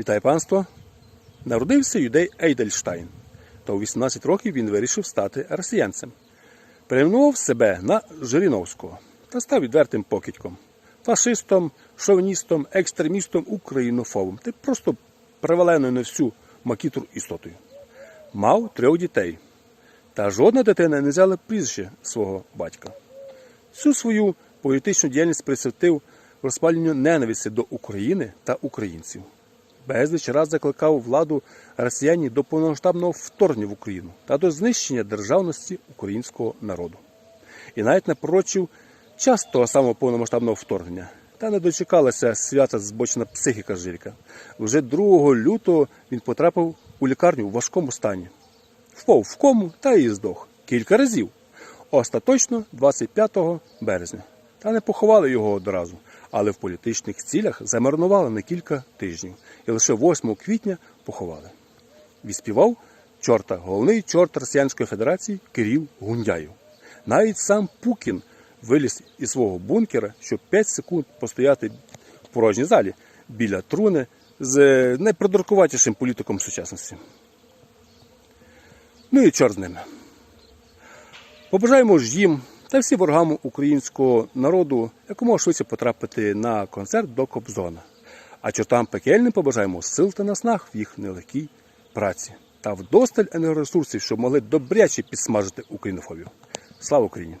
Вітаю панство! Народився юдей Ейдельштайн, та у 18 років він вирішив стати росіянцем. Перейменував себе на Жириновського та став відвертим покидьком, фашистом, шовіністом, екстремістом, українофобом та просто приваленою на всю макітру істотою. Мав трьох дітей, та жодна дитина не взяла прізвище свого батька. Всю свою політичну діяльність присвятив розпалюванню ненависті до України та українців. Безліч раз закликав владу росіянів до повномасштабного вторгнення в Україну та до знищення державності українського народу. І навіть напрочив час того самого повномасштабного вторгнення. Та не дочекалася свята збочена психіка Жирка. Вже 2 лютого він потрапив у лікарню в важкому стані. Впав в кому та і здох кілька разів. Остаточно 25 березня. Та не поховали його одразу, але в політичних цілях замарнували на кілька тижнів і лише 8 квітня поховали. Відспівав чорта, головний чорт Росіянської Федерації Кирил Гундяєв. Навіть сам Пукін виліз із свого бункера, щоб 5 секунд постояти в порожній залі біля труни з найпродуркуватішим політиком сучасності. Ну і чорт з ними. Побажаємо ж їм та всі ворогам українського народу якомога швидше потрапити на концерт до Кобзона. А чортам пекельним побажаємо сил та наснаг в їх нелегкій праці та вдосталь енергоресурсів, щоб могли добряче підсмажити українофобію. Слава Україні!